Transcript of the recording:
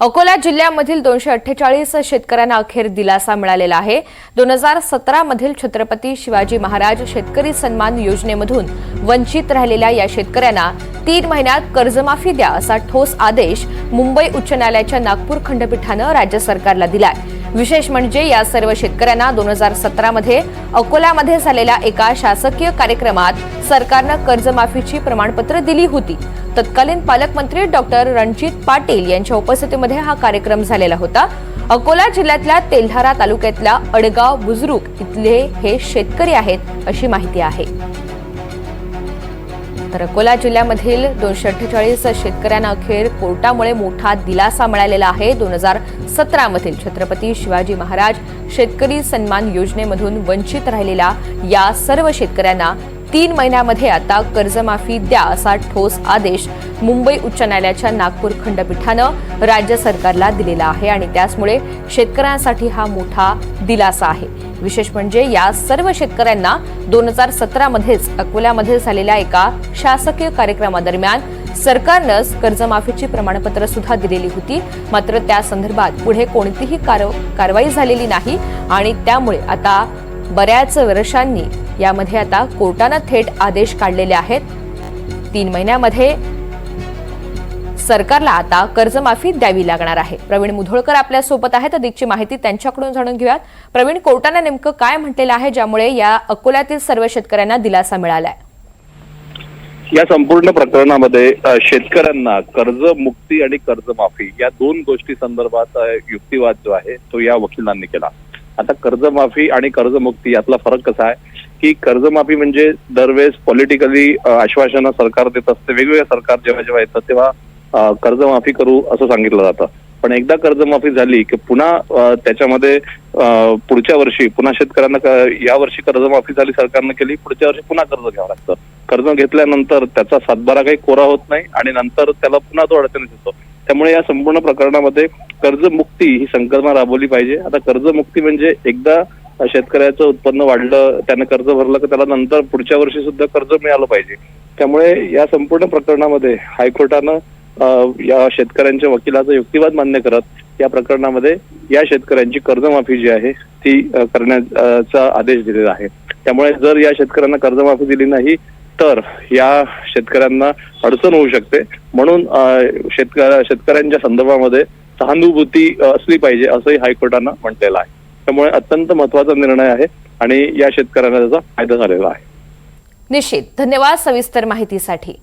अकोला जिल्ह्यामधील दोनशे अठ्ठेचाळीस शेतकऱ्यांना अखेर दिलासा मिळालेला आहे. दोन हजार सतरामधील छत्रपती शिवाजी महाराज शेतकरी सन्मान योजनेमधून वंचित राहिलेल्या या शेतकऱ्यांना तीन महिन्यात कर्जमाफी द्या असा ठोस आदेश मुंबई उच्च न्यायालयाच्या नागपूर खंडपीठानं राज्य सरकारला दिलाय. विशेष म्हणजे या सर्व शेतकऱ्यांना दोन हजार सतरामध्ये अकोल्यामध्ये झालेल्या एका शासकीय कार्यक्रमात सरकारनं कर्जमाफीची प्रमाणपत्र दिली होती. तत्कालीन पालकमंत्री डॉक्टर रणजित पाटील यांच्या उपस्थितीमध्ये हा कार्यक्रम झालेला होता. अकोला जिल्ह्यातल्या तेल्हारा तालुक्यातल्या अडगाव बुजरुक इथले हे शेतकरी आहेत अशी माहिती आहे. तर अकोला जिल्ह्यामधील दोनशे अठ्ठेचाळीस शेतकऱ्यांना अखेर कोर्टामुळे मोठा दिलासा मिळालेला आहे. दोन हजार सतरा मधील छत्रपती शिवाजी महाराज शेतकरी सन्मान योजनेमधून वंचित राहिलेल्या या सर्व शेतकऱ्यांना तीन महिन्यामध्ये आता कर्जमाफी द्या असा ठोस आदेश मुंबई उच्च न्यायालयाच्या नागपूर खंडपीठानं राज्य सरकारला दिलेला आहे आणि त्याचमुळे शेतकऱ्यांसाठी हा मोठा दिलासा आहे. विशेष म्हणजे या सर्व शेतकऱ्यांना दोन हजार सतरामध्येच अकोल्यामध्ये झालेल्या एका शासकीय कार्यक्रमादरम्यान सरकारनंच कर्जमाफीची प्रमाणपत्र सुद्धा दिलेली होती. मात्र त्या संदर्भात पुढे कोणतीही कार- कारवाई झालेली नाही आणि त्यामुळे आता बऱ्याच वर्षांनी यामध्ये आता कोर्टानं थेट आदेश काढलेले आहेत. तीन महिन्यामध्ये सरकारला आता कर्जमाफी द्यावी लागणार आहे. प्रवीण मुधोळकर आपल्यासोबत आहेत. अधिकची माहिती त्यांच्याकडून जाणून घेऊयात. प्रवीण कोर्टानं नेमकं काय म्हटलेलं आहे ज्यामुळे या अकोल्यातील सर्व शेतकऱ्यांना दिलासा मिळालाय? या संपूर्ण प्रकरणामध्ये शेतकऱ्यांना कर्जमुक्ती आणि कर्जमाफी या दोन गोष्टी संदर्भात युक्तिवाद जो आहे तो या वकिलांनी केला. आता कर्जमाफी आणि कर्जमुक्ती यातला फरक कसा आहे? की कर्जमाफी म्हणजे दरवेळेस पॉलिटिकली आश्वासनं सरकार देत असते. वेगवेगळ्या सरकार जेव्हा जेव्हा येतं तेव्हा कर्जमाफी करू असं सांगितलं जातं. पण एकदा कर्जमाफी झाली की पुन्हा त्याच्यामध्ये पुढच्या वर्षी पुन्हा शेतकऱ्यांना या वर्षी कर्जमाफी झाली सरकारनं केली पुढच्या वर्षी पुन्हा कर्ज घ्यावं लागतं. कर्ज घेतल्यानंतर त्याचा सातबारा काही कोरा होत नाही आणि नंतर त्याला पुन्हा तो अडचणीत येतो. त्यामुळे या संपूर्ण प्रकरणामध्ये कर्जमुक्ती ही संकल्पना राबवली पाहिजे. आता कर्जमुक्ती म्हणजे एकदा शेतकऱ्याचं उत्पन्न वाढलं त्याने कर्ज भरलं की त्याला नंतर पुढच्या वर्षी सुद्धा कर्ज मिळालं पाहिजे. त्यामुळे या संपूर्ण प्रकरणामध्ये हायकोर्टानं या शेतकऱ्यांच्या वकिलाचा युक्तिवाद मान्य करत या प्रकरणामध्ये या शेतकऱ्यांची कर्जमाफी जी आहे ती करण्याचा आदेश दिलेला आहे. त्यामुळे जर या शेतकऱ्यांना कर्जमाफी दिली नाही तर या शेतकऱ्यांना अडचण होऊ शकते. म्हणून शेतकऱ्या शेतकऱ्यांच्या संदर्भामध्ये सहानुभूती असली पाहिजे असंही हायकोर्टानं म्हटलेलं आहे. त्यामुळे अत्यंत महत्त्वाचा निर्णय आहे आणि या शेतकऱ्यांना त्याचा फायदा झालेला आहे. निश्चित. धन्यवाद सविस्तर माहितीसाठी.